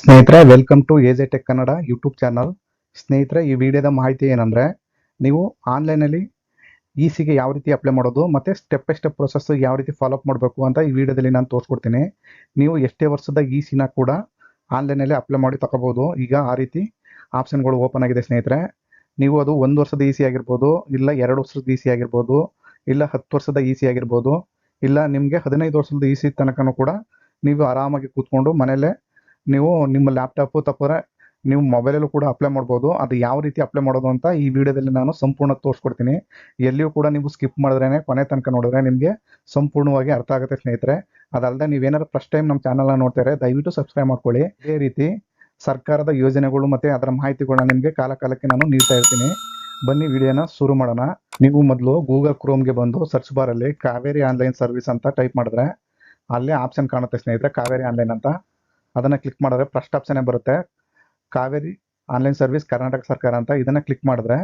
ಸ್ನೇಹಿತರೆ welcome to AJ tech Kannada YouTube channel ಸ್ನೇಹಿತರೆ, ಈ ವಿಡಿಯೋದ ಮಾಹಿತಿ ಏನಂದರೆ, ನೀವು ಆನ್ಲೈನಲ್ಲಿ ಇ ಸಿಗೆ ಯಾವ ರೀತಿ ಅಪ್ಲೈ ಮಾಡೋದು ಮತ್ತು ಸ್ಟೆಪ್ ಬೈ ಸ್ಟೆಪ್ ಪ್ರೊಸೆಸ್ ಯಾವ ರೀತಿ ಫಾಲೋ ಅಪ್ ಮಾಡಬೇಕು ಅಂತ ಈ ವಿಡಿಯೋದಲ್ಲಿ ನಾನು ತೋರಿಸ್ಕೊಡ್ತೀನಿ. ನೀವು ಎಷ್ಟೇ ವರ್ಷದ ಇ ಸಿನ ಕೂಡ ಆನ್ಲೈನಲ್ಲಿ ಅಪ್ಲೈ ಮಾಡಿ ತಗೋಬೋದು. ಈಗ ಆ ರೀತಿ ಆಪ್ಷನ್ಗಳು ಓಪನ್ ಆಗಿದೆ ಸ್ನೇಹಿತರೆ. ನೀವು ಅದು ಒಂದು ವರ್ಷದ ಇ ಸಿ ಆಗಿರ್ಬೋದು, ಇಲ್ಲ ಎರಡು ವರ್ಷದ ಇ ಸಿ ಆಗಿರ್ಬೋದು, ಇಲ್ಲ ಹತ್ತು ವರ್ಷದ ಇ ಸಿ ಆಗಿರ್ಬೋದು, ಇಲ್ಲ ನಿಮಗೆ ಹದಿನೈದು ವರ್ಷದ ಇ ಸಿ ತನಕನೂ ಕೂಡ ನೀವು ಆರಾಮಾಗಿ ಕೂತ್ಕೊಂಡು ಮನೇಲೆ ನೀವು ನಿಮ್ಮ ಲ್ಯಾಪ್ಟಾಪು ತಪ್ಪರೆ ನೀವು ಮೊಬೈಲಲ್ಲೂ ಕೂಡ ಅಪ್ಲೈ ಮಾಡ್ಬೋದು. ಅದು ಯಾವ ರೀತಿ ಅಪ್ಲೈ ಮಾಡೋದು ಅಂತ ಈ ವಿಡಿಯೋದಲ್ಲಿ ನಾನು ಸಂಪೂರ್ಣ ತೋರಿಸ್ಕೊಡ್ತೀನಿ. ಎಲ್ಲಿಯೂ ಕೂಡ ನೀವು ಸ್ಕಿಪ್ ಮಾಡಿದ್ರೇ ಕೊನೆ ತನಕ ನೋಡಿದ್ರೆ ನಿಮಗೆ ಸಂಪೂರ್ಣವಾಗಿ ಅರ್ಥ ಆಗುತ್ತೆ ಸ್ನೇಹಿತರೆ. ಅದಲ್ಲದೆ ನೀವೇನಾದ್ರು ಫಸ್ಟ್ ಟೈಮ್ ನಮ್ಮ ಚಾನಲ್ನ ನೋಡ್ತಾರೆ ದಯವಿಟ್ಟು ಸಬ್ಸ್ಕ್ರೈಬ್ ಮಾಡ್ಕೊಳ್ಳಿ. ಇದೇ ರೀತಿ ಸರ್ಕಾರದ ಯೋಜನೆಗಳು ಮತ್ತು ಅದರ ಮಾಹಿತಿಗಳನ್ನ ನಿಮಗೆ ಕಾಲ ಕಾಲಕ್ಕೆ ನಾನು ನೀಡ್ತಾ ಇರ್ತೀನಿ. ಬನ್ನಿ ವಿಡಿಯೋನ ಶುರು ಮಾಡೋಣ. ನೀವು ಮೊದಲು ಗೂಗಲ್ ಕ್ರೋಮ್ಗೆ ಬಂದು ಸರ್ಚ್ ಬಾರಲ್ಲಿ ಕಾವೇರಿ ಆನ್ಲೈನ್ ಸರ್ವಿಸ್ ಅಂತ ಟೈಪ್ ಮಾಡಿದ್ರೆ ಅಲ್ಲೇ ಆಪ್ಷನ್ ಕಾಣುತ್ತೆ ಸ್ನೇಹಿತರೆ, ಕಾವೇರಿ ಆನ್ಲೈನ್ ಅಂತ. ಅದನ್ನು ಕ್ಲಿಕ್ ಮಾಡಿದ್ರೆ ಫಸ್ಟ್ ಆಪ್ಷನೇ ಬರುತ್ತೆ? ಕಾವೇರಿ ಆನ್ಲೈನ್ ಸರ್ವಿಸ್ ಕರ್ನಾಟಕ ಸರ್ಕಾರ ಅಂತ ಇದನ್ನು ಕ್ಲಿಕ್ ಮಾಡಿದ್ರೆ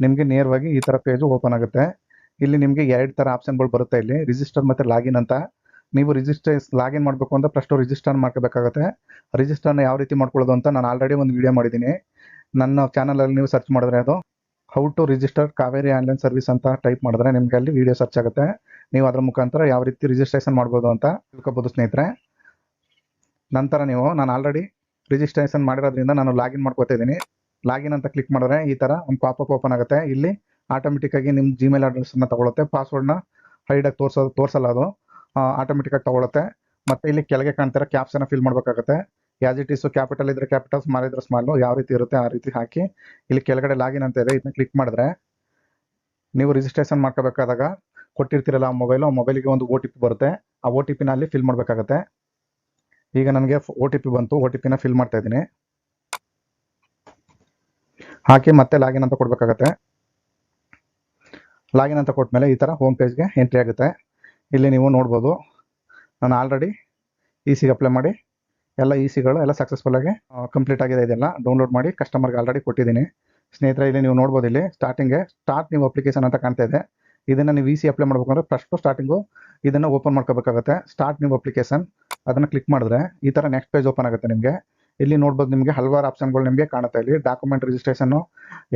ನಿಮಗೆ ನೇರವಾಗಿ ಈ ಥರ ಪೇಜು ಓಪನ್ ಆಗುತ್ತೆ. ಇಲ್ಲಿ ನಿಮಗೆ ಎರಡು ಥರ ಆಪ್ಷನ್ಗಳು ಬರುತ್ತೆ ಇಲ್ಲಿ. ರಿಜಿಸ್ಟರ್ ಮತ್ತು ಲಾಗಿನ್ ಅಂತ. ನೀವು ರಿಜಿಸ್ಟರ್ ಲಾಗಿನ್ ಮಾಡಬೇಕು ಅಂತ ಫಸ್ಟು ರಿಜಿಸ್ಟರ್ ಮಾಡ್ಕೋಬೇಕಾಗುತ್ತೆ. ರಿಜಿಸ್ಟರ್ನ ಯಾವ ರೀತಿ ಮಾಡ್ಕೊಳ್ಳೋದು ಅಂತ ನಾನು ಆಲ್ರೆಡಿ ಒಂದು ವಿಡಿಯೋ ಮಾಡಿದ್ದೀನಿ. ನನ್ನ ಚಾನಲಲ್ಲಿ ನೀವು ಸರ್ಚ್ ಮಾಡಿದ್ರೆ ಅದು how to register Kaveri online service ಅಂತ ಟೈಪ್ ಮಾಡಿದ್ರೆ ನಿಮಗೆ ಅಲ್ಲಿ ವಿಡಿಯೋ ಸರ್ಚ್ ಆಗುತ್ತೆ. ನೀವು ಅದರ ಮುಖಾಂತರ ಯಾವ ರೀತಿ ರಿಜಿಸ್ಟ್ರೇಷನ್ ಮಾಡ್ಬೋದು ಅಂತ ತಿಳ್ಕೊಬೋದು ಸ್ನೇಹಿತರೆ. ನಂತರ ನೀವು, ನಾನು ಆಲ್ರೆಡಿ ರಿಜಿಸ್ಟ್ರೇಷನ್ ಮಾಡಿರೋದ್ರಿಂದ ನಾನು ಲಾಗಿನ್ ಮಾಡ್ಕೋತಾ ಇದ್ದೀನಿ ಲಾಗಿನ್ ಅಂತ ಕ್ಲಿಕ್ ಮಾಡಿದ್ರೆ ಈ ಥರ ಒಂದು ಪಾಪಪ್ ಓಪನ್ ಆಗುತ್ತೆ. ಇಲ್ಲಿ ಆಟೋಮೆಟಿಕ್ ಆಗಿ ನಿಮ್ಮ ಜಿಮೇಲ್ ಅಡ್ರೆಸ್ನ ತಗೊಳುತ್ತೆ. ಪಾಸ್ವರ್ಡ್ನ ಹೈಡಾಗಿ ತೋರಿಸೋದು ತೋರಿಸಲ್ಲ ಅದು. ಆಟೋಮೆಟಿಕ್ ಆಗಿ ತಗೊಳುತ್ತೆ. ಮತ್ತೆ ಇಲ್ಲಿ ಕೆಳಗೆ ಕಾಣ್ತಿರೋ ಕ್ಯಾಪ್ಸನ್ನು ಫಿಲ್ ಮಾಡಬೇಕಾಗುತ್ತೆ. ಯಾಸ್ ಇಟ್ ಇಸ್ ಕ್ಯಾಪಿಟಲ್ ಇದ್ರೆ ಕ್ಯಾಪಿಟಲ್ ಸ್ಮಾಲ್ ಇದ್ರೆ ಸ್ಮಾಲ್ ಯಾವ ರೀತಿ ಇರುತ್ತೆ ಆ ರೀತಿ ಹಾಕಿ ಇಲ್ಲಿ ಕೆಳಗಡೆ ಲಾಗಿನ್ ಅಂತ ಇದೆ, ಇದನ್ನ ಕ್ಲಿಕ್ ಮಾಡಿದ್ರೆ ನೀವು ರಿಜಿಸ್ಟ್ರೇಷನ್ ಮಾಡ್ಕೋಬೇಕಾದಾಗ ಕೊಟ್ಟಿರ್ತೀರಲ್ಲ ಆ ಮೊಬೈಲು ಆ ಮೊಬೈಲಿಗೆ ಒಂದು ಓ ಟಿ ಪಿ ಬರುತ್ತೆ. ಆ ಒ ಟಿ ಪಿನ ಫಿಲ್ ಮಾಡಬೇಕಾಗುತ್ತೆ. ಈಗ ನನಗೆ ಒ ಟಿ ಪಿ ಬಂತು. ಒ ಟಿ ಪಿನ ಫಿಲ್ ಮಾಡ್ತಾ ಇದ್ದೀನಿ. ಹಾಕಿ ಮತ್ತೆ ಲಾಗಿನ್ ಅಂತ ಕೊಡಬೇಕಾಗತ್ತೆ. ಲಾಗಿನ್ ಅಂತ ಕೊಟ್ಟ ಮೇಲೆ ಈ ಥರ ಹೋಮ್ ಪೇಜ್ಗೆ ಎಂಟ್ರಿ ಆಗುತ್ತೆ. ಇಲ್ಲಿ ನೀವು ನೋಡ್ಬೋದು. ನಾನು ಆಲ್ರೆಡಿ ಇ ಸಿಗೆ ಅಪ್ಲೈ ಮಾಡಿ ಎಲ್ಲ ಇ ಸಿಗಳು ಎಲ್ಲ ಸಕ್ಸಸ್ಫುಲ್ಲಾಗಿ ಕಂಪ್ಲೀಟ್ ಆಗಿದೆ ಇದೆಲ್ಲ. ಡೌನ್ಲೋಡ್ ಮಾಡಿ ಕಸ್ಟಮರ್ಗೆ ಆಲ್ರೆಡಿ ಕೊಟ್ಟಿದ್ದೀನಿ. ಸ್ನೇಹಿತರೆ, ಇಲ್ಲಿ ನೀವು ನೋಡ್ಬೋದು ಇಲ್ಲಿ ಸ್ಟಾರ್ಟಿಂಗೆ ಸ್ಟಾರ್ಟ್ ನೀವು ಅಪ್ಲಿಕೇಶನ್ ಅಂತ ಕಾಣ್ತಾ ಇದೆ. ಇದನ್ನು ನೀವು ಸಿ ಅಪ್ಲೈ ಮಾಡ್ಬೇಕಂದ್ರೆ ಫಸ್ಟ್ ಸ್ಟಾರ್ಟಿಂಗು ಇದನ್ನು ಓಪನ್ ಮಾಡ್ಕೋಬೇಕಾಗುತ್ತೆ. ಸ್ಟಾರ್ಟ್ ನೀವು ಅಪ್ಲಿಕೇಶನ್ ಅದನ್ನು ಕ್ಲಿಕ್ ಮಾಡಿದ್ರೆ ಈ ಥರ ನೆಕ್ಸ್ಟ್ ಪೇಜ್ ಓಪನ್ ಆಗುತ್ತೆ ನಿಮಗೆ. ಇಲ್ಲಿ ನೋಡ್ಬೋದು ನಿಮಗೆ ಹಲವಾರು ಆಪ್ಷನ್ಗಳು ನಿಮಗೆ ಕಾಣುತ್ತೆ ಇಲ್ಲಿ. ಡಾಕ್ಯುಮೆಂಟ್ ರಿಜಿಸ್ಟ್ರೇಷನ್ನು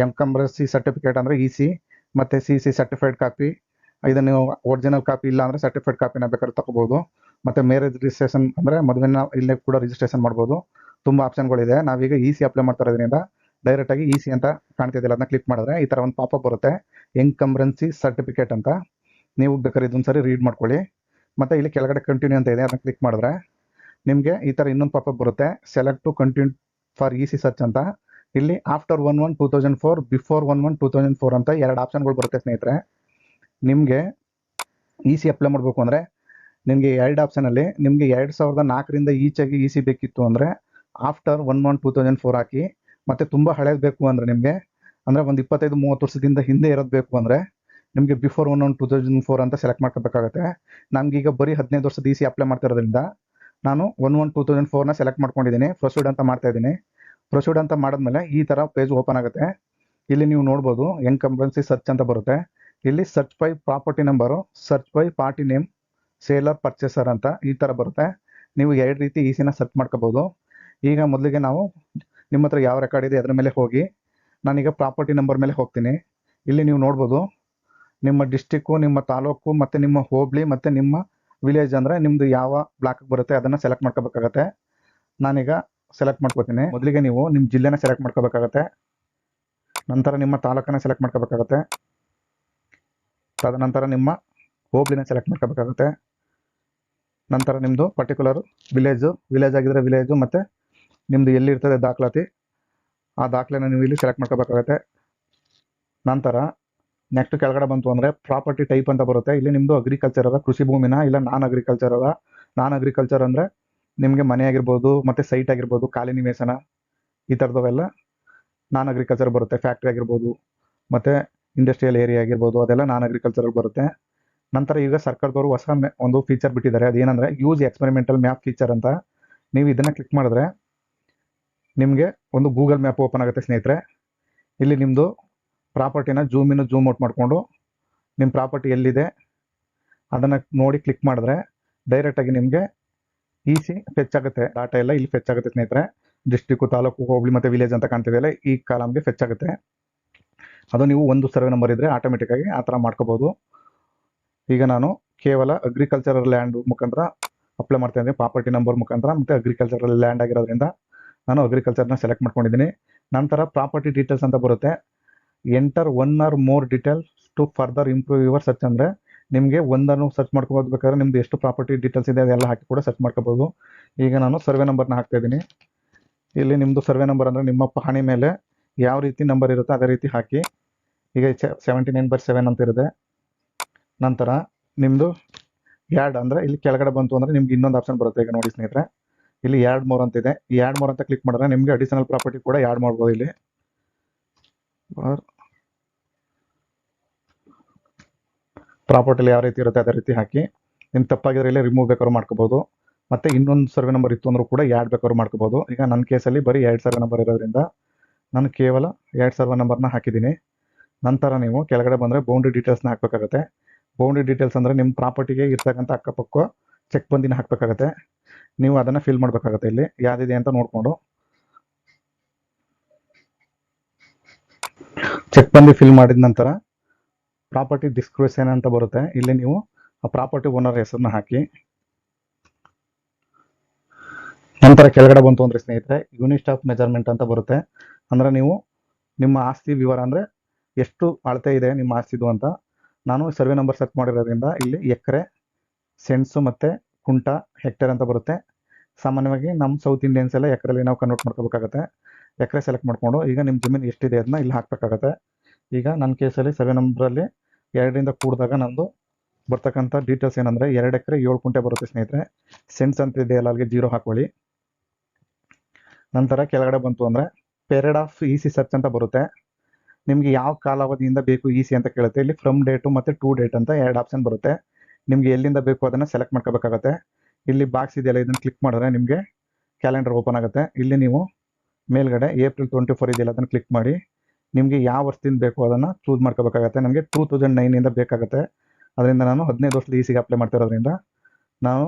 ಎಂ ಸಿ ಸರ್ಟಿಫಿಕೇಟ್ ಅಂದರೆ ಇ ಸಿ ಮತ್ತು ಸಿ ಸಿ ಸರ್ಟಿಫೈಡ್ ಕಾಪಿ ಇದನ್ನು ಒರಿಜಿನಲ್ ಕಾಪಿ ಇಲ್ಲ ಅಂದರೆ ಸರ್ಟಿಫೈಡ್ ಕಾಪಿನ ಬೇಕಾದ್ರೆ ತಗೋಬೋದು. ಮತ್ತು ಮ್ಯಾರೇಜ್ ರಿಜಿಸ್ಟ್ರೇಷನ್ ಅಂದರೆ ಮದುವೆನ ಇಲ್ಲೇ ಕೂಡ ರಿಜಿಸ್ಟ್ರೇಷನ್ ಮಾಡ್ಬೋದು. ತುಂಬ ಆಪ್ಷನ್ಗಳಿದೆ ನಾವೀಗ ಇ ಸಿ ಅಪ್ಲೈ ಮಾಡ್ತಾ ಇರೋದ್ರಿಂದ ಡೈರೆಕ್ಟಾಗಿ ಇ ಸಿ ಅಂತ ಕಾಣ್ತಿದ್ದಿಲ್ಲ ಅದನ್ನ ಕ್ಲಿಕ್ ಮಾಡಿದ್ರೆ ಈ ಥರ ಒಂದು ಪಾಪಪ್ ಬರುತ್ತೆ. ಎನ್ಕಂಬ್ರೆನ್ಸಿ ಸರ್ಟಿಫಿಕೇಟ್ ಅಂತ. ನೀವು ಬೇಕಾದ್ರೆ ಇದೊಂದು ಸರಿ ರೀಡ್ ಮಾಡ್ಕೊಳ್ಳಿ. ಮತ್ತು ಇಲ್ಲಿ ಕೆಳಗಡೆ ಕಂಟಿನ್ಯೂ ಅಂತ ಇದೆ. ಅದನ್ನ ಕ್ಲಿಕ್ ಮಾಡಿದ್ರೆ ನಿಮಗೆ ಈ ಥರ ಇನ್ನೊಂದು ಪಾಪಪ್ ಬರುತ್ತೆ. Select to continue for E C search ಅಂತ. ಇಲ್ಲಿ after one one two thousand four before one one two thousand four ಅಂತ ಎರಡು ಆಪ್ಷನ್ಗಳು ಬರುತ್ತೆ ಸ್ನೇಹಿತರೆ. ನಿಮಗೆ ಇ ಸಿ ಅಪ್ಲೈ ಮಾಡಬೇಕು ಅಂದರೆ ನಿಮಗೆ ಎರಡು ಆಪ್ಷನಲ್ಲಿ ನಿಮಗೆ ಎರಡು ಸಾವಿರದ ನಾಲ್ಕರಿಂದ ಈಚೆಗೆ ಇ ಸಿ ಬೇಕಿತ್ತು ಅಂದರೆ after one one two thousand four ಹಾಕಿ ಮತ್ತು ತುಂಬ ಹಳೇದು ಬೇಕು ಅಂದರೆ ನಿಮಗೆ, ಅಂದರೆ ಒಂದು ಇಪ್ಪತ್ತೈದು, ಮೂವತ್ತು ವರ್ಷದಿಂದ ಹಿಂದೆ ಇರೋದು ಬೇಕು ಅಂದರೆ ನಿಮಗೆ before one one two thousand four ಅಂತ ಸೆಲೆಕ್ಟ್ ಮಾಡ್ಕೋಬೇಕಾಗತ್ತೆ. ನಮಗೀಗ ಬರೀ ಹದಿನೈದು ವರ್ಷದ ಇ ಸಿ ಅಪ್ಲೈ ಮಾಡ್ತಿರೋದ್ರಿಂದ ನಾನು ಒನ್ ಒನ್ ಟೂ ತೌಸಂಡ್ ಫೋರ್ನ ಸೆಲೆಕ್ಟ್ ಮಾಡ್ಕೊಂಡಿದ್ದೀನಿ ಪ್ರೊಸೀಡ್ ಅಂತ ಮಾಡ್ತಾ ಇದ್ದೀನಿ. ಪ್ರೊಸೀಡ್ ಅಂತ ಮಾಡಿದ್ಮೇಲೆ ಈ ಥರ ಪೇಜ್ ಓಪನ್ ಆಗುತ್ತೆ. ಇಲ್ಲಿ ನೀವು ನೋಡ್ಬೋದು ಎನ್ಕಂಬನ್ಸಿ ಸರ್ಚ್ ಅಂತ ಬರುತ್ತೆ. ಇಲ್ಲಿ search by property number search by party name seller purchaser ಅಂತ ಈ ಥರ ಬರುತ್ತೆ. ನೀವು ಎರಡು ರೀತಿ ಈಸಿನ ಸಿನ ಸರ್ಚ್ ಮಾಡ್ಕೋಬೋದು. ಈಗ ಮೊದಲಿಗೆ ನಾವು ನಿಮ್ಮ ಹತ್ರ ಯಾವ ರೆಕಾರ್ಡ್ ಇದೆ ಅದರ ಮೇಲೆ ಹೋಗಿ. ನಾನೀಗ ಪ್ರಾಪರ್ಟಿ ನಂಬರ್ ಮೇಲೆ ಹೋಗ್ತೀನಿ. ಇಲ್ಲಿ ನೀವು ನೋಡ್ಬೋದು, ನಿಮ್ಮ ಡಿಸ್ಟಿಕ್ಕು ನಿಮ್ಮ ತಾಲೂಕು ಮತ್ತು ನಿಮ್ಮ ಹೋಬಳಿ ಮತ್ತು ನಿಮ್ಮ ವಿಲೇಜ್ ಅಂದರೆ ನಿಮ್ಮದು ಯಾವ ಬ್ಲಾಕ್ ಬರುತ್ತೆ ಅದನ್ನು ಸೆಲೆಕ್ಟ್ ಮಾಡ್ಕೋಬೇಕಾಗತ್ತೆ. ನಾನೀಗ ಸೆಲೆಕ್ಟ್ ಮಾಡ್ಕೋತೀನಿ. ಮೊದಲಿಗೆ ನೀವು ನಿಮ್ಮ ಜಿಲ್ಲೆನ ಸೆಲೆಕ್ಟ್ ಮಾಡ್ಕೋಬೇಕಾಗತ್ತೆ. ನಂತರ ನಿಮ್ಮ ತಾಲೂಕನ್ನ ಸೆಲೆಕ್ಟ್ ಮಾಡ್ಕೋಬೇಕಾಗತ್ತೆ. ತದನಂತರ ನಿಮ್ಮ ಹೋಬಳಿನ ಸೆಲೆಕ್ಟ್ ಮಾಡ್ಕೋಬೇಕಾಗುತ್ತೆ. ನಂತರ ನಿಮ್ಮದು ಪರ್ಟಿಕ್ಯುಲರ್ ವಿಲೇಜು ವಿಲೇಜ್ ಆಗಿದ್ರೆ ವಿಲೇಜು ಮತ್ತು ನಿಮ್ಮದು ಎಲ್ಲಿರ್ತದೆ ದಾಖಲಾತಿ, ಆ ದಾಖಲೆನ ನೀವು ಇಲ್ಲಿ ಸೆಲೆಕ್ಟ್ ಮಾಡ್ಕೋಬೇಕಾಗತ್ತೆ. ನಂತರ ನೆಕ್ಸ್ಟ್ ಕೆಳಗಡೆ ಬಂತು ಅಂದರೆ ಪ್ರಾಪರ್ಟಿ ಟೈಪ್ ಅಂತ ಬರುತ್ತೆ. ಇಲ್ಲಿ ನಿಮ್ಮದು ಅಗ್ರಿಕಲ್ಚರ್ ಅದ, ಕೃಷಿ ಭೂಮಿನ, ಇಲ್ಲ ನಾನ್ ಅಗ್ರಿಕಲ್ಚರ್ ಅದ. ನಾನ್ ಅಗ್ರಿಕಲ್ಚರ್ ಅಂದರೆ ನಿಮಗೆ ಮನೆ ಆಗಿರ್ಬೋದು, ಮತ್ತು ಸೈಟ್ ಆಗಿರ್ಬೋದು, ಖಾಲಿ ನಿವೇಶನ, ಈ ಥರದವೆಲ್ಲ ನಾನ್ ಅಗ್ರಿಕಲ್ಚರ್ ಬರುತ್ತೆ. ಫ್ಯಾಕ್ಟ್ರಿ ಆಗಿರ್ಬೋದು, ಮತ್ತು ಇಂಡಸ್ಟ್ರಿಯಲ್ ಏರಿಯಾ ಆಗಿರ್ಬೋದು, ಅದೆಲ್ಲ ನಾನ್ ಅಗ್ರಿಕಲ್ಚರ್ ಬರುತ್ತೆ. ನಂತರ ಈಗ ಸರ್ಕಾರದವರು ಹೊಸ ಒಂದು ಫೀಚರ್ ಬಿಟ್ಟಿದ್ದಾರೆ. ಅದೇನಂದರೆ ಯೂಸ್ ಎಕ್ಸ್ಪೆರಿಮೆಂಟಲ್ ಮ್ಯಾಪ್ ಫೀಚರ್ ಅಂತ. ನೀವು ಇದನ್ನು ಕ್ಲಿಕ್ ಮಾಡಿದ್ರೆ ನಿಮಗೆ ಒಂದು ಗೂಗಲ್ ಮ್ಯಾಪ್ ಓಪನ್ ಆಗುತ್ತೆ ಸ್ನೇಹಿತರೆ. ಇಲ್ಲಿ ನಿಮ್ಮದು ಪ್ರಾಪರ್ಟಿನ ಜೂಮಿನ ಜೂಮ್ ಔಟ್ ಮಾಡಿಕೊಂಡು ನಿಮ್ಮ ಪ್ರಾಪರ್ಟಿ ಎಲ್ಲಿದೆ ಅದನ್ನು ನೋಡಿ ಕ್ಲಿಕ್ ಮಾಡಿದ್ರೆ ಡೈರೆಕ್ಟಾಗಿ ನಿಮಗೆ ಈಸಿ ಫೆಚ್ ಆಗುತ್ತೆ. ಡಾಟಾ ಎಲ್ಲ ಇಲ್ಲಿ ಫೆಚ್ ಆಗುತ್ತೆ ಸ್ನೇಹಿತರೆ. ಡಿಸ್ಟಿಕ್ಕು ತಾಲೂಕು ಹೋಬಳಿ ಮತ್ತು ವಿಲೇಜ್ ಅಂತ ಕಾಣ್ತಿದೆಯಲ್ಲ ಈ ಕಾಲಮ್ಗೆ ಫೆಚ್ ಆಗುತ್ತೆ. ಅದು ನೀವು ಒಂದು ಸರ್ವೆ ನಂಬರ್ ಇದ್ದರೆ ಆಟೋಮೆಟಿಕ್ಕಾಗಿ ಆ ಥರ ಮಾಡ್ಕೋಬೋದು. ಈಗ ನಾನು ಕೇವಲ ಅಗ್ರಿಕಲ್ಚರಲ್ ಲ್ಯಾಂಡ್ ಮುಖಾಂತರ ಅಪ್ಲೈ ಮಾಡ್ತಾ ಪ್ರಾಪರ್ಟಿ ನಂಬರ್ ಮುಖಾಂತರ ಮತ್ತು ಅಗ್ರಿಕಲ್ಚರಲ್ ಲ್ಯಾಂಡ್ ಆಗಿರೋದ್ರಿಂದ ನಾನು ಅಗ್ರಿಕಲ್ಚರ್ನ ಸೆಲೆಕ್ಟ್ ಮಾಡ್ಕೊಂಡಿದ್ದೀನಿ ನಂತರ ಪ್ರಾಪರ್ಟಿ ಡೀಟೇಲ್ಸ್ ಅಂತ ಬರುತ್ತೆ. Enter one or more details to further improve your search ಅಂದರೆ ನಿಮಗೆ ಒಂದನ್ನು ಸರ್ಚ್ ಮಾಡ್ಕೋಬೋದು. ಬೇಕಾದ್ರೆ ನಿಮ್ದು ಎಷ್ಟು ಪ್ರಾಪರ್ಟಿ ಡೀಟೇಲ್ಸ್ ಇದೆ ಅದೆಲ್ಲ ಹಾಕಿ ಕೂಡ ಸರ್ಚ್ ಮಾಡ್ಕೋಬೋದು. ಈಗ ನಾನು ಸರ್ವೆ ನಂಬರ್ನ ಹಾಕ್ತಾ ಇದ್ದೀನಿ ಇಲ್ಲಿ ನಿಮ್ಮದು ಸರ್ವೆ ನಂಬರ್ ಅಂದರೆ ನಿಮ್ಮ ಪಹಣಿ ಮೇಲೆ ಯಾವ ರೀತಿ ನಂಬರ್ ಇರುತ್ತೋ ಅದೇ ರೀತಿ ಹಾಕಿ. ಈಗ ಸೆವೆಂಟಿ ನೈನ್ ಬೈ ಸೆವೆನ್ ಅಂತ ಇರುತ್ತೆ. ನಂತರ ನಿಮ್ಮದು ಯಾಡ್ ಅಂದರೆ ಇಲ್ಲಿ ಕೆಳಗಡೆ ಬಂತು ಅಂದರೆ ನಿಮ್ಗೆ ಇನ್ನೊಂದು ಆಪ್ಷನ್ ಬರುತ್ತೆ. ಈಗ ನೋಡಿ ಸ್ನೇಹಿತರೆ. ಇಲ್ಲಿ ಎರಡ್ ಮೂರ್ ಅಂತ ಇದೆ. ಈ ಎರಡ್ ಮೂರ್ ಅಂತ ಕ್ಲಿಕ್ ಮಾಡಿದ್ರೆ ನಿಮಗೆ ಅಡಿಷನಲ್ ಪ್ರಾಪರ್ಟಿ ಕೂಡ ಆ್ಯಡ್ ಮಾಡ್ಬೋದು ಇಲ್ಲಿ. ಪ್ರಾಪರ್ಟಿಲಿ ಯಾವ ರೀತಿ ಇರುತ್ತೆ ಅದೇ ರೀತಿ ಹಾಕಿ. ನಿಮ್ಗೆ ತಪ್ಪಾಗಿದ್ರೆ ಇಲ್ಲಿ ರಿಮೂವ್ ಬೇಕಾದ್ರೂ ಮಾಡ್ಕೋಬೋದು. ಮತ್ತೆ ಇನ್ನೊಂದು ಸರ್ವೆ ನಂಬರ್ ಇತ್ತು ಅಂದ್ರೂ ಕೂಡ ಎರಡ್ ಬೇಕಾದ್ರೂ ಮಾಡ್ಕೋಬೋದು. ಈಗ ನನ್ನ ಕೇಸಲ್ಲಿ ಬರೀ ಎರಡು ಸರ್ವೆ ನಂಬರ್ ಇರೋದ್ರಿಂದ ನಾನು ಕೇವಲ ಎರಡು ಸರ್ವೆ ನಂಬರ್ನ ಹಾಕಿದ್ದೀನಿ. ನಂತರ ನೀವು ಕೆಳಗಡೆ ಬಂದರೆ ಬೌಂಡ್ರಿ ಡೀಟೇಲ್ಸ್ನ ಹಾಕಬೇಕಾಗುತ್ತೆ. ಬೌಂಡ್ರಿ ಡೀಟೇಲ್ಸ್ ಅಂದರೆ ನಿಮ್ಮ ಪ್ರಾಪರ್ಟಿಗೆ ಇರ್ತಕ್ಕಂಥ ಅಕ್ಕಪಕ್ಕ ಚೆಕ್ ಬಂದಿನ ಹಾಕಬೇಕಾಗತ್ತೆ. ನೀವು ಅದನ್ನು ಫಿಲ್ ಮಾಡಬೇಕಾಗತ್ತೆ ಇಲ್ಲಿ. ಯಾವ್ದಿದೆ ಅಂತ ನೋಡಿಕೊಂಡು. ಚೆಕ್ ಬಂದು ಫಿಲ್ ಮಾಡಿದ ನಂತರ ಪ್ರಾಪರ್ಟಿ ಡಿಸ್ಕ್ರಿಪ್ಷನ್ ಅಂತ ಬರುತ್ತೆ. ಇಲ್ಲಿ ನೀವು ಆ ಪ್ರಾಪರ್ಟಿ ಓನರ್ ಹೆಸರನ್ನ ಹಾಕಿ. ನಂತರ ಕೆಳಗಡೆ ಬಂತು ಅಂದ್ರೆ ಸ್ನೇಹಿತರೆ ಯೂನಿಟ್ ಆಫ್ ಮೆಜರ್ಮೆಂಟ್ ಅಂತ ಬರುತ್ತೆ. ಅಂದ್ರೆ ನೀವು ನಿಮ್ಮ ಆಸ್ತಿ ವಿವರ ಅಂದ್ರೆ ಎಷ್ಟು ಅಳತೆ ಇದೆ ನಿಮ್ಮ ಆಸ್ತಿದು ಅಂತ. ನಾನು ಸರ್ವೆ ನಂಬರ್ ಸರ್ಚ್ ಮಾಡಿರೋದ್ರಿಂದ ಇಲ್ಲಿ ಎಕರೆ, ಸೆಂಟ್ಸು ಮತ್ತು ಕುಂಟ, ಹೆಕ್ಟೇರ್ ಅಂತ ಬರುತ್ತೆ. ಸಾಮಾನ್ಯವಾಗಿ ನಮ್ಮ ಸೌತ್ ಇಂಡಿಯನ್ಸ್ ಎಲ್ಲ ಎಕರೆಲ್ಲಿ ನಾವು ಕನ್ವರ್ಟ್ ಮಾಡ್ಕೋಬೇಕಾಗತ್ತೆ. ಎಕರೆ ಸೆಲೆಕ್ಟ್ ಮಾಡಿಕೊಂಡು, ಈಗ ನಿಮ್ಮ ಜಮೀನು ಎಷ್ಟಿದೆ ಅದನ್ನ ಇಲ್ಲಿ ಹಾಕಬೇಕಾಗತ್ತೆ. ಈಗ ನನ್ನ ಕೇಸಲ್ಲಿ ಸರ್ವೆ ನಂಬರಲ್ಲಿ ಎರಡರಿಂದ ಕೂಡಿದಾಗ ನಂದು ಬರ್ತಕ್ಕಂಥ ಡೀಟೇಲ್ಸ್ ಏನಂದರೆ ಎರಡು ಎಕರೆ ಏಳು ಕುಂಟೆ ಬರುತ್ತೆ ಸ್ನೇಹಿತರೆ. ಸೆಂಟ್ಸ್ ಅಂತ ಇದೆ ಅಲ್ಲಿಗೆ ಜೀರೋ ಹಾಕೊಳ್ಳಿ. ನಂತರ ಕೆಳಗಡೆ ಬಂತು ಅಂದರೆ period of E C search ಅಂತ ಬರುತ್ತೆ. ನಿಮಗೆ ಯಾವ ಕಾಲಾವಧಿಯಿಂದ ಬೇಕು ಇ ಸಿ ಅಂತ ಕೇಳುತ್ತೆ. ಇಲ್ಲಿ ಫ್ರಮ್ ಡೇಟು ಮತ್ತು ಟು ಡೇಟ್ ಅಂತ ಎರಡು ಆಪ್ಷನ್ ಬರುತ್ತೆ. ನಿಮಗೆ ಎಲ್ಲಿಂದ ಬೇಕು ಅದನ್ನು ಸೆಲೆಕ್ಟ್ ಮಾಡ್ಕೋಬೇಕಾಗತ್ತೆ. ಇಲ್ಲಿ ಬಾಕ್ಸ್ ಇದೆಯಲ್ಲ, ಇದನ್ನು ಕ್ಲಿಕ್ ಮಾಡಿದ್ರೆ ನಿಮಗೆ ಕ್ಯಾಲೆಂಡರ್ ಓಪನ್ ಆಗುತ್ತೆ. ಇಲ್ಲಿ ನೀವು ಮೇಲ್ಗಡೆ ಏಪ್ರಿಲ್ ಟ್ವೆಂಟಿ ಫೋರ್ ಇದೆಯಲ್ಲ, ಅದನ್ನು ಕ್ಲಿಕ್ ಮಾಡಿ ನಿಮಗೆ ಯಾವ ವರ್ಷದಿಂದ ಬೇಕು ಅದನ್ನು ಚೂಸ್ ಮಾಡ್ಕೋಬೇಕಾಗತ್ತೆ. ನನಗೆ ಟೂ ತೌಸಂಡ್ ನೈನಿಂದ ಬೇಕಾಗುತ್ತೆ. ಅದರಿಂದ ನಾನು ಹದಿನೈದು ವರ್ಷದ ಈಸಿಗೆ ಸಿಗೆ ಅಪ್ಲೈ ಮಾಡ್ತಿರೋದ್ರಿಂದ ನಾನು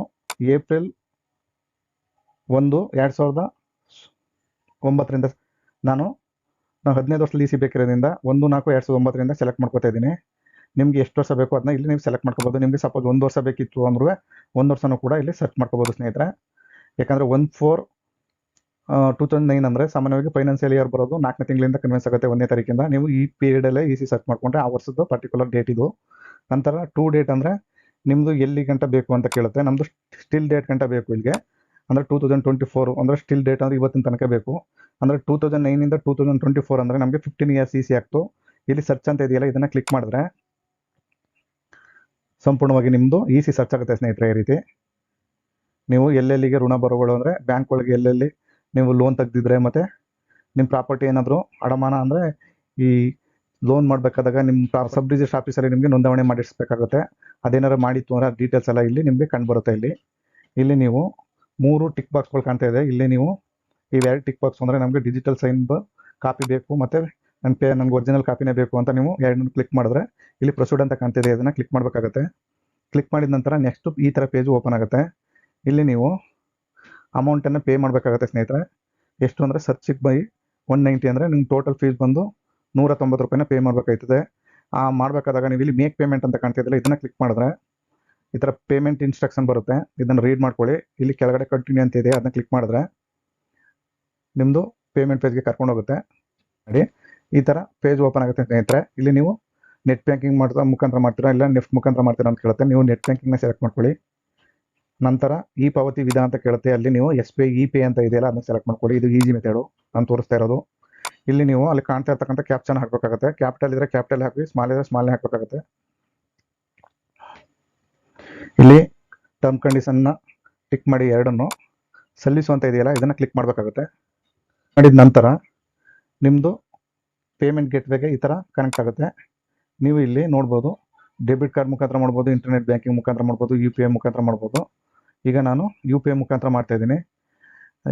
ಏಪ್ರಿಲ್ ಒಂದು ಎರಡು ಸಾವಿರದ ಒಂಬತ್ತರಿಂದ ನಾನು ನಾವು ಹದಿನೈದು ವರ್ಷದ ಇ ಸಿ ಬೇಕಿರೋದ್ರಿಂದ ಒಂದು ನಾಲ್ಕು ಎರಡು ಸಾವಿರದ ಒಂಬತ್ತರಿಂದ ಸೆಲೆಕ್ಟ್ ಮಾಡ್ಕೋತಾ ಇದ್ದೀನಿ. ನಿಮ್ಗೆ ಎಷ್ಟು ವರ್ಷ ಬೇಕು ಅದನ್ನ ಇಲ್ಲಿ ನೀವು ಸೆಲೆಕ್ಟ್ ಮಾಡ್ಕೋಬೋದು. ನಿಮಗೆ ಸಪೋಸ್ ಒಂದು ವರ್ಷ ಬೇಕಿತ್ತು ಅಂದ್ರೂ ಒಂದು ವರ್ಷನೂ ಕೂಡ ಇಲ್ಲಿ ಸರ್ಚ್ ಮಾಡ್ಕೋಬೋದು ಸ್ನೇಹಿತರೆ. ಯಾಕಂದರೆ one four two thousand nine ಅಂದರೆ ಸಾಮಾನ್ಯವಾಗಿ ಫೈನಾನ್ಷಿಯಲ್ ಇಯರ್ ಬರೋದು ನಾಲ್ಕನೇ ತಿಂಗಳಿಂದ ಕನ್ವಿನ್ಸ್ ಆಗುತ್ತೆ ಒಂದನೇ ತಾರೀಕಿಂದ. ನೀವು ಈ ಪೀರಿಯಡಲ್ಲೇ ಇ ಸಿ ಸರ್ಚ್ ಮಾಡ್ಕೊಂಡ್ರೆ ಆ ವರ್ಷದ್ದು ಪರ್ಟಿಕ್ಯುಲರ್ ಡೇಟ್ ಇದು. ನಂತರ ಟೂ ಡೇಟ್ ಅಂದರೆ ನಿಮ್ಮದು ಎಲ್ಲಿ ಗಂಟ ಬೇಕು ಅಂತ ಕೇಳುತ್ತೆ. ನಮ್ಮದು ಸ್ಟಿಲ್ ಡೇಟ್ ಗಂಟ ಬೇಕು ಇಲ್ಲಿಗೆ. ಅಂದರೆ ಟೂ ತೌಸಂಡ್ ಟ್ವೆಂಟಿ ಫೋರ್ ಅಂದರೆ ಸ್ಟಿಲ್ ಡೇಟ್ ಅಂದರೆ ಇವತ್ತಿನ ತನಕ ಬೇಕು. ಅಂದರೆ ಟೂ ತೌಸಂಡ್ ನೈನಿಂದ ಟೂ ತೌಸಂಡ್ ಟ್ವೆಂಟಿ ಫೋರ್ ಅಂದರೆ ನಮಗೆ ಫಿಫ್ಟೀನ್ ಇಯರ್ಸ್ ಈ ಸಿ ಆಗ್ತು. ಇಲ್ಲಿ ಸರ್ಚ್ ಅಂತ ಇದೆಯಲ್ಲ, ಇದನ್ನು ಕ್ಲಿಕ್ ಮಾಡಿದ್ರೆ ಸಂಪೂರ್ಣವಾಗಿ ನಿಮ್ಮದು ಈಸಿ ಸರ್ಚ್ ಆಗುತ್ತೆ ಸ್ನೇಹಿತರೆ ಈ ರೀತಿ. ನೀವು ಎಲ್ಲೆಲ್ಲಿಗೆ ಋಣ ಬರೋಗಳು ಅಂದರೆ ಬ್ಯಾಂಕ್ ಒಳಗೆ ಎಲ್ಲೆಲ್ಲಿ ನೀವು ಲೋನ್ ತೆಗೆದಿದ್ರೆ ಮತ್ತು ನಿಮ್ಮ ಪ್ರಾಪರ್ಟಿ ಏನಾದರೂ ಅಡಮಾನ ಅಂದರೆ ಈ ಲೋನ್ ಮಾಡಬೇಕಾದಾಗ ನಿಮ್ಮ ಸಬ್ ರಿಜಿಸ್ಟರ್ ಆಫೀಸಲ್ಲಿ ನಿಮಗೆ ನೋಂದಣಿ ಮಾಡಿಸ್ಬೇಕಾಗುತ್ತೆ. ಅದೇನಾರು ಮಾಡಿತ್ತು ಅಂದರೆ ಡೀಟೇಲ್ಸ್ ಎಲ್ಲ ಇಲ್ಲಿ ನಿಮಗೆ ಕಂಡುಬರುತ್ತೆ ಇಲ್ಲಿ. ಇಲ್ಲಿ ನೀವು ಮೂರು ಟಿಕ್ ಬಾಕ್ಸ್ಗಳು ಕಾಣ್ತಾ ಇದೆ. ಇಲ್ಲಿ ನೀವು ಇವೆರಡು ಟಿಕ್ ಬಾಕ್ಸ್ ಅಂದರೆ ನಮಗೆ ಡಿಜಿಟಲ್ ಸೈನ್ ಕಾಪಿ ಬೇಕು ಮತ್ತು ನನ್ನ ಪೇ ನನಗೆ ಒರಿಜಿನಲ್ ಕಾಪಿನೇ ಬೇಕು ಅಂತ ನೀವು ಎರಡು ಕ್ಲಿಕ್ ಮಾಡಿದ್ರೆ ಇಲ್ಲಿ ಪ್ರೊಸೀಡ್ ಅಂತ ಕಾಣ್ತಿದೆ. ಇದನ್ನು ಕ್ಲಿಕ್ ಮಾಡಬೇಕಾಗತ್ತೆ. ಕ್ಲಿಕ್ ಮಾಡಿದ ನಂತರ ನೆಕ್ಸ್ಟ್ ಈ ಥರ ಪೇಜ್ ಓಪನ್ ಆಗುತ್ತೆ. ಇಲ್ಲಿ ನೀವು ಅಮೌಂಟನ್ನು ಪೇ ಮಾಡಬೇಕಾಗತ್ತೆ ಸ್ನೇಹಿತರೆ. ಎಷ್ಟು ಅಂದರೆ ಸರ್ಚಿಗೆ ಬೈ ಒನ್ ನೈಂಟಿ ಅಂದರೆ ನಿಮ್ಗೆ ಟೋಟಲ್ ಫೀಸ್ ಬಂದು ನೂರ ತೊಂಬತ್ತು ರೂಪಾಯಿನ ಪೇ ಮಾಡಬೇಕಾಯ್ತದೆ. ಆ ಮಾಡಬೇಕಾದಾಗ ನೀವು ಇಲ್ಲಿ ಮೇಕ್ ಪೇಮೆಂಟ್ ಅಂತ ಕಾಣ್ತಿದ್ದಿಲ್ಲ ಇದನ್ನು ಕ್ಲಿಕ್ ಮಾಡಿದ್ರೆ ಈ ಥರ ಪೇಮೆಂಟ್ ಇನ್ಸ್ಟ್ರಕ್ಷನ್ ಬರುತ್ತೆ. ಇದನ್ನು ರೀಡ್ ಮಾಡ್ಕೊಳ್ಳಿ. ಇಲ್ಲಿ ಕೆಳಗಡೆ ಕಂಟಿನ್ಯೂ ಅಂತ ಇದೆ, ಅದನ್ನ ಕ್ಲಿಕ್ ಮಾಡಿದ್ರೆ ನಿಮ್ಮದು ಪೇಮೆಂಟ್ ಪೇಜ್ಗೆ ಕರ್ಕೊಂಡು ಹೋಗುತ್ತೆ ನೋಡಿ. ಈ ಥರ ಪೇಜ್ ಓಪನ್ ಆಗುತ್ತೆ ಸ್ನೇಹಿತರೆ. ಇಲ್ಲಿ ನೀವು ನೆಟ್ ಬ್ಯಾಂಕಿಂಗ್ ಮಾಡ್ತಾ ಮುಖಾಂತರ ಮಾಡ್ತೀರಾ? ಇಲ್ಲ ನೆಫ್ಟ್ ಮುಖಾಂತರ ಮಾಡ್ತೀರಾ ಅಂತ ಕೇಳುತ್ತೆ. ನೀವು ನೆಟ್ ಬ್ಯಾಂಕಿಂಗ್ನ ಸೆಲೆಕ್ಟ್ ಮಾಡ್ಕೊಳ್ಳಿ. ನಂತರ ಈ ಪಾವತಿ ವಿಧಾನ ಅಂತ ಕೇಳುತ್ತೆ. ಅಲ್ಲಿ ನೀವು ಎಸ್ ಪಿ ಇ ಪೇ ಅಂತ ಇದೆಯಲ್ಲ, ಅದನ್ನ ಸೆಲೆಕ್ಟ್ ಮಾಡ್ಕೊಳ್ಳಿ. ಇದು ಈಜಿ ಮೆಥಡು ನಾನು ತೋರಿಸ್ತಾ ಇರೋದು. ಇಲ್ಲಿ ನೀವು ಅಲ್ಲಿ ಕಾಣ್ತಾ ಇರ್ತಕ್ಕಂಥ ಕ್ಯಾಪ್ಷನ್ ಹಾಕಬೇಕಾಗುತ್ತೆ. ಕ್ಯಾಪಿಟಲ್ ಇದ್ರೆ ಕ್ಯಾಪಿಟಲ್ ಹಾಕಿ ಸ್ಮಾಲ್ ಇದ್ರೆ ಸ್ಮಾಲ್ನೇ ಹಾಕಬೇಕಾಗುತ್ತೆ. ಇಲ್ಲಿ ಟರ್ಮ್ ಕಂಡೀಷನ್ನ ಟಿಕ್ ಮಾಡಿ ಎರಡನ್ನು ಸಲ್ಲಿಸುವಂತ ಇದೆಯಲ್ಲ, ಇದನ್ನು ಕ್ಲಿಕ್ ಮಾಡಬೇಕಾಗುತ್ತೆ. ಮಾಡಿದ ನಂತರ ನಿಮ್ಮದು ಪೇಮೆಂಟ್ ಗೇಟ್ವೇಗೆ ಈ ಥರ ಕನೆಕ್ಟ್ ಆಗುತ್ತೆ. ನೀವು ಇಲ್ಲಿ ನೋಡ್ಬೋದು ಡೆಬಿಟ್ ಕಾರ್ಡ್ ಮುಖಾಂತರ ಮಾಡ್ಬೋದು ಇಂಟರ್ನೆಟ್ ಬ್ಯಾಂಕಿಂಗ್ ಮುಖಾಂತರ ಮಾಡ್ಬೋದು ಯು ಪಿ ಐ ಮುಖಾಂತರ ಮಾಡ್ಬೋದು. ಈಗ ನಾನು ಯು ಪಿ ಐ ಮುಖಾಂತರ ಮಾಡ್ತಾ ಇದ್ದೀನಿ.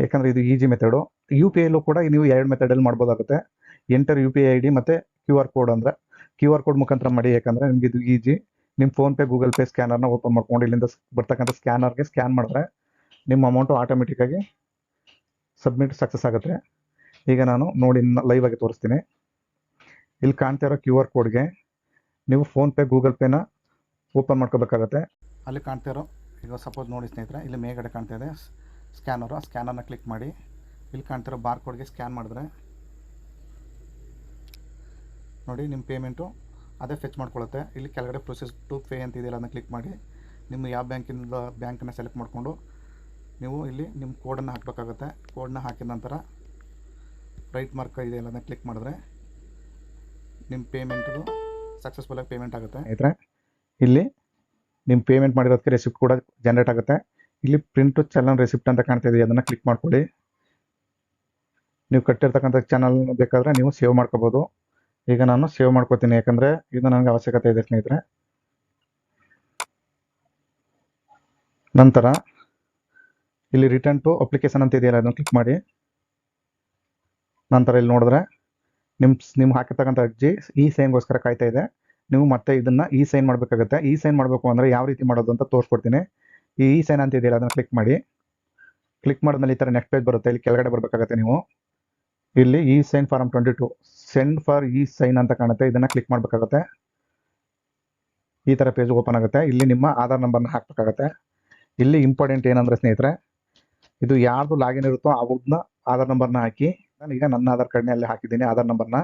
ಯಾಕಂದರೆ ಇದು ಈಜಿ ಮೆಥಡು ಯು ಪಿ ಐಲೂ ಕೂಡ ನೀವು ಎರಡು ಮೆಥಡಲ್ಲಿ ಮಾಡ್ಬೋದಾಗುತ್ತೆ. Enter U P I I D ಮತ್ತು ಕ್ಯೂ ಆರ್ ಕೋಡ್ ಅಂದರೆ ಕ್ಯೂ ಆರ್ ಕೋಡ್ ಮುಖಾಂತರ ಮಾಡಿ ಯಾಕಂದರೆ ನಿಮಗೆ ಇದು ಈಜಿ ನಿಮ್ಮ ಫೋನ್ಪೇ ಗೂಗಲ್ ಪೇ ಸ್ಕ್ಯಾನರ್ನ ಓಪನ್ ಮಾಡ್ಕೊಂಡು ಇಲ್ಲಿಂದ ಬರ್ತಕ್ಕಂಥ ಸ್ಕ್ಯಾನರ್ಗೆ ಸ್ಕ್ಯಾನ್ ಮಾಡಿದ್ರೆ ನಿಮ್ಮ ಅಮೌಂಟು ಆಟೋಮೆಟಿಕ್ಕಾಗಿ ಸಬ್ಮಿಟ್ ಸಕ್ಸಸ್ ಆಗುತ್ತೆ. ಈಗ ನಾನು ನೋಡಿ ಲೈವ್ ಆಗಿ ತೋರಿಸ್ತೀನಿ. ಇಲ್ಲಿ ಕಾಣ್ತಾ ಇರೋ ಕ್ಯೂ ಆರ್ ಕೋಡ್ಗೆ ನೀವು ಫೋನ್ಪೇ ಗೂಗಲ್ ಪೇನ ಓಪನ್ ಮಾಡ್ಕೋಬೇಕಾಗತ್ತೆ. ಅಲ್ಲಿ ಕಾಣ್ತಾ ಇರೋ, ಈಗ ಸಪೋಸ್ ನೋಡಿ ಸ್ನೇಹಿತರೆ, ಇಲ್ಲಿ ಮೇಲ್ಗಡೆ ಕಾಣ್ತಾ ಇದೆ ಸ್ಕ್ಯಾನರು ಆ ಸ್ಕ್ಯಾನರ್ನ ಕ್ಲಿಕ್ ಮಾಡಿ. ಇಲ್ಲಿ ಕಾಣ್ತಿರೋ ಬಾರ್ ಕೋಡ್ಗೆ ಸ್ಕ್ಯಾನ್ ಮಾಡಿದ್ರೆ ನೋಡಿ ನಿಮ್ಮ ಪೇಮೆಂಟು ಅದೇ ಫೆಚ್ ಮಾಡ್ಕೊಳ್ಳುತ್ತೆ ಇಲ್ಲಿ ಕೆಳಗಡೆ ಪ್ರೊಸೆಸ್ ಟು ಪೇ ಅಂತ ಇದೆಯಲ್ಲ ಅದನ್ನು ಕ್ಲಿಕ್ ಮಾಡಿ. ನಿಮ್ಮ ಯಾವ ಬ್ಯಾಂಕಿಂದ, ಬ್ಯಾಂಕನ್ನು ಸೆಲೆಕ್ಟ್ ಮಾಡಿಕೊಂಡು ನೀವು ಇಲ್ಲಿ ನಿಮ್ಮ ಕೋಡನ್ನು ಹಾಕಬೇಕಾಗತ್ತೆ. ಕೋಡನ್ನ ಹಾಕಿದ ನಂತರ ರೈಟ್ ಮಾರ್ಕ್ ಇದೆಯಲ್ಲ ಅದನ್ನು ಕ್ಲಿಕ್ ಮಾಡಿದ್ರೆ ನಿಮ್ಮ ಪೇಮೆಂಟು ಸಕ್ಸಸ್ಫುಲ್ಲಾಗಿ ಪೇಮೆಂಟ್ ಆಗುತ್ತೆ. ಸ್ನೇಹಿತರೆ, ಇಲ್ಲಿ ನಿಮ್ಮ ಪೇಮೆಂಟ್ ಮಾಡಿರೋದಕ್ಕೆ ರೆಸಿಪ್ಟ್ ಕೂಡ ಜನ್ರೇಟ್ ಆಗುತ್ತೆ. ಇಲ್ಲಿ ಪ್ರಿಂಟು ಚಲನ್ ರೆಸಿಪ್ಟ್ ಅಂತ ಕಾಣ್ತಾ ಇದೆ, ಅದನ್ನು ಕ್ಲಿಕ್ ಮಾಡ್ಕೊಳ್ಳಿ. ನೀವು ಕಟ್ಟಿರ್ತಕ್ಕಂಥ ಚಾನಲ್ ಬೇಕಾದರೆ ನೀವು ಸೇವ್ ಮಾಡ್ಕೋಬೋದು. ಈಗ ನಾನು ಸೇವ್ ಮಾಡ್ಕೋತೀನಿ, ಯಾಕಂದರೆ ಇದು ನನಗೆ ಅವಶ್ಯಕತೆ ಇದೆ ಸ್ನೇಹಿತರೆ. ನಂತರ ಇಲ್ಲಿ ರಿಟರ್ನ್ ಟು ಅಪ್ಲಿಕೇಶನ್ ಅಂತ ಇದೆಯಲ್ಲ, ಅದನ್ನು ಕ್ಲಿಕ್ ಮಾಡಿ. ನಂತರ ಇಲ್ಲಿ ನೋಡಿದ್ರೆ ನಿಮ್ಮ ನಿಮ್ಮ ಹಾಕಿರ್ತಕ್ಕಂಥ ಅರ್ಜಿ ಈ ಸೈನ್ಗೋಸ್ಕರ ಕಾಯ್ತಾ ಇದೆ. ನೀವು ಮತ್ತೆ ಇದನ್ನು ಈ ಸೈನ್ ಮಾಡಬೇಕಾಗುತ್ತೆ. ಈ ಸೈನ್ ಮಾಡಬೇಕು ಅಂದರೆ ಯಾವ ರೀತಿ ಮಾಡೋದು ಅಂತ ತೋರಿಸ್ಕೊಡ್ತೀನಿ. ಈ ಈ ಸೈನ್ ಅಂತ ಇದೆಯಲ್ಲ, ಅದನ್ನು ಕ್ಲಿಕ್ ಮಾಡಿ. ಕ್ಲಿಕ್ ಮಾಡಿದ್ಮೇಲೆ ಈ ಥರ ನೆಕ್ಸ್ಟ್ ಪೇಜ್ ಬರುತ್ತೆ. ಇಲ್ಲಿ ಕೆಳಗಡೆ ಬರಬೇಕಾಗತ್ತೆ ನೀವು. ಇಲ್ಲಿ E sign form twenty two, send for E sign ಅಂತ ಕಾಣುತ್ತೆ. ಇದನ್ನು ಕ್ಲಿಕ್ ಮಾಡಬೇಕಾಗುತ್ತೆ. ಈ ಥರ ಪೇಜ್ ಓಪನ್ ಆಗುತ್ತೆ. ಇಲ್ಲಿ ನಿಮ್ಮ ಆಧಾರ್ ನಂಬರ್ನ ಹಾಕಬೇಕಾಗತ್ತೆ. ಇಲ್ಲಿ ಇಂಪಾರ್ಟೆಂಟ್ ಏನಂದರೆ ಸ್ನೇಹಿತರೆ, ಇದು ಯಾರ್ದು ಲಾಗಿನ್ ಇರುತ್ತೋ ಅವ್ರನ್ನ ಆಧಾರ್ ನಂಬರ್ನ ಹಾಕಿ ನಾನು ಈಗ ನನ್ನ ಆಧಾರ್ ಕಾರ್ಡ್ನ ಅಲ್ಲಿ ಹಾಕಿದ್ದೀನಿ. ಆಧಾರ್ ನಂಬರ್ನ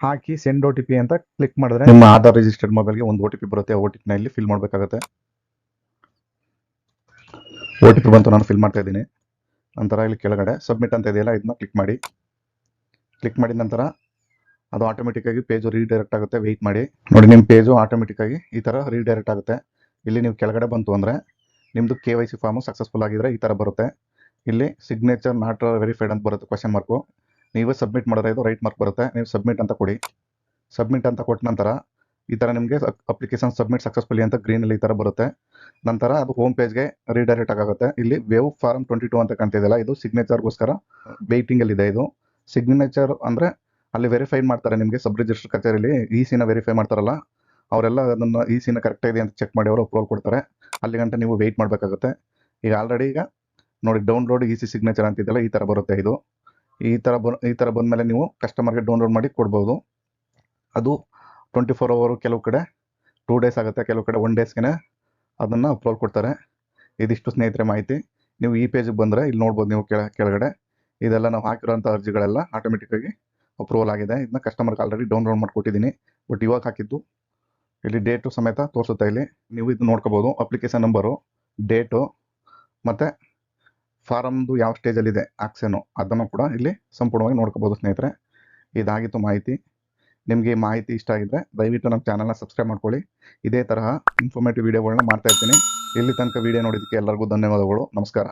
ಹಾಕಿ ಸೆಂಡ್ ಒ ಟಿ ಪಿ ಅಂತ ಕ್ಲಿಕ್ ಮಾಡಿದ್ರೆ ನಿಮ್ಮ ಆಧಾರ್ ರಿಜಿಸ್ಟರ್ಡ್ ಮೊಬೈಲ್ಗೆ ಒಂದು ಒ ಟಿ ಪಿ ಬರುತ್ತೆ. ಓ ಟಿ ಪಿನ ಇಲ್ಲಿ ಫಿಲ್ ಮಾಡಬೇಕಾಗುತ್ತೆ. ಓ ಟಿ ಪಿ ಬಂತು ನಾನು ಫಿಲ್ ಮಾಡ್ತಾ ಇದ್ದೀನಿ. ನಂತರ ಇಲ್ಲಿ ಕೆಳಗಡೆ ಸಬ್ಮಿಟ್ ಅಂತ ಇದೆಯಲ್ಲ ಇದನ್ನ ಕ್ಲಿಕ್ ಮಾಡಿ. ಕ್ಲಿಕ್ ಮಾಡಿದ ನಂತರ ಅದು ಆಟೋಮೆಟಿಕ್ಕಾಗಿ ಪೇಜು ರೀಡೈರೆಕ್ಟ್ ಆಗುತ್ತೆ. ವೆಯ್ಟ್ ಮಾಡಿ. ನೋಡಿ ನಿಮ್ಮ ಪೇಜು ಆಟೋಮೆಟಿಕ್ಕಾಗಿ ಈ ಥರ ರೀಡೈರೆಕ್ಟ್ ಆಗುತ್ತೆ. ಇಲ್ಲಿ ನೀವು ಕೆಳಗಡೆ ಬಂತು ಅಂದರೆ ನಿಮ್ಮದು K Y C form successful ಆಗಿದ್ರೆ ಈ ಥರ ಬರುತ್ತೆ. ಇಲ್ಲಿ ಸಿಗ್ನೇಚರ್ ನಾಟ್ ವೆರಿಫೈಡ್ ಅಂತ ಬರುತ್ತೆ ಕ್ವಶನ್ ಮಾರ್ಕು ನೀವು ಸಬ್ಮಿಟ್ ಮಾಡಿದ್ರೆ ಇದು ರೈಟ್ ಮಾರ್ಕ್ ಬರುತ್ತೆ. ನೀವು ಸಬ್ಮಿಟ್ ಅಂತ ಕೊಡಿ. ಸಬ್ಮಿಟ್ ಅಂತ ಕೊಟ್ಟ ನಂತರ ಈ ಥರ ನಿಮಗೆ ಅಪ್ಲಿಕೇಶನ್ ಸಬ್ಮಿಟ್ ಸಕ್ಸಸ್ಫುಲಿ ಅಂತ ಗ್ರೀನಲ್ಲಿ ಈ ಥರ ಬರುತ್ತೆ. ನಂತರ ಅದು ಹೋಮ್ ಪೇಜ್ಗೆ ರೀಡೈರೆಕ್ಟ್ ಆಗುತ್ತೆ ಇಲ್ಲಿ ವೇವ್ ಫಾರ್ಮ್ ಟ್ವೆಂಟಿ ಟು ಅಂತ ಕಾಣ್ತಿದೆಯಲ್ಲ ಇದು ಸಿಗ್ನೇಚರ್ಗೋಸ್ಕರ ವೇಯ್ಟಿಂಗಲ್ಲಿದೆ ಇದು ಸಿಗ್ನೇಚರ್ ಅಂದರೆ ಅಲ್ಲಿ ವೆರಿಫೈ ಮಾಡ್ತಾರೆ ನಿಮಗೆ ಸಬ್ ರಿಜಿಸ್ಟರ್ ಕಚೇರಿಯಲ್ಲಿ ಇ ಸಿನ ವೆರಿಫೈ ಮಾಡ್ತಾರಲ್ಲ, ಅವರೆಲ್ಲ ಅದನ್ನು ಇ ಸಿನ ಕರೆಕ್ಟ್ ಅಂತ ಚೆಕ್ ಮಾಡಿ ಅವರು ಅಪ್ರೂವಲ್ ಕೊಡ್ತಾರೆ. ಅಲ್ಲಿ ಗಂಟೆ ನೀವು ವೆಯ್ಟ್ ಮಾಡಬೇಕಾಗುತ್ತೆ. ಈಗ ಆಲ್ರೆಡಿ ಈಗ ನೋಡಿ ಡೌನ್ಲೋಡ್ ಸಿ ಸಿಗ್ನೇಚರ್ ಅಂತಿದ್ದಲ್ಲ ಈ ಥರ ಬರುತ್ತೆ ಇದು. ಈ ಥರ ಬ, ಈ ಥರ ಬಂದಮೇಲೆ ನೀವು ಕಸ್ಟಮರ್ಗೆ ಡೌನ್ಲೋಡ್ ಮಾಡಿ ಕೊಡ್ಬೋದು. ಅದು ಟ್ವೆಂಟಿ ಫೋರ್ ಅವರು ಕೆಲವು ಕಡೆ ಟೂ ಡೇಸ್ ಆಗುತ್ತೆ ಕೆಲವು ಕಡೆ ಒನ್ ಡೇಸ್ಗೆ ಅದನ್ನು ಅಪ್ಲೋಡ್ ಕೊಡ್ತಾರೆ. ಇದಿಷ್ಟು ಸ್ನೇಹಿತರೆ ಮಾಹಿತಿ. ನೀವು ಈ ಪೇಜಿಗೆ ಬಂದರೆ ಇಲ್ಲಿ ನೋಡ್ಬೋದು ನೀವು ಕೆಳ, ಕೆಳಗಡೆ. ಇದೆಲ್ಲ ನಾವು ಹಾಕಿರೋಂಥ ಅರ್ಜಿಗಳೆಲ್ಲ ಆಟೋಮೆಟಿಕ್ಕಾಗಿ ಅಪ್ರೂವಲ್ ಆಗಿದೆ. ಇದನ್ನ ಕಸ್ಟಮರ್ಗೆ ಆಲ್ರೆಡಿ ಡೌನ್ಲೋಡ್ ಮಾಡಿಕೊಟ್ಟಿದ್ದೀನಿ. ಬಟ್ ಇವಾಗ ಹಾಕಿದ್ದು, ಇಲ್ಲಿ ಡೇಟು ಸಮೇತ ತೋರಿಸುತ್ತೆ ಇಲ್ಲಿ. ನೀವು ಇದು ನೋಡ್ಕೋಬೋದು. ಅಪ್ಲಿಕೇಶನ್ ನಂಬರು ಡೇಟು ಮತ್ತು ಫಾರಮ್ದು ಯಾವ ಸ್ಟೇಜಲ್ಲಿದೆ ಆಕ್ಸೆನು ಅದನ್ನು ಕೂಡ ಇಲ್ಲಿ ಸಂಪೂರ್ಣವಾಗಿ ನೋಡ್ಕೋಬೋದು ಸ್ನೇಹಿತರೆ. ಇದಾಗಿತ್ತು ಮಾಹಿತಿ. ನಿಮಗೆ ಮಾಹಿತಿ ಇಷ್ಟ ಆಗಿದ್ರೆ ದಯವಿಟ್ಟು ನಮ್ಮ ಚಾನಲ್ನ ಸಬ್ಸ್ಕ್ರೈಬ್ ಮಾಡ್ಕೊಳ್ಳಿ. ಇದೇ ತರಹ ಇನ್ಫಾರ್ಮೇಟಿವ್ ವೀಡಿಯೋಗಳನ್ನ ಮಾಡ್ತಾ ಇರ್ತೀನಿ. ಇಲ್ಲಿ ತನಕ ವೀಡಿಯೋ ನೋಡಿದ್ದಕ್ಕೆ ಎಲ್ಲರಿಗೂ ಧನ್ಯವಾದಗಳು. ನಮಸ್ಕಾರ.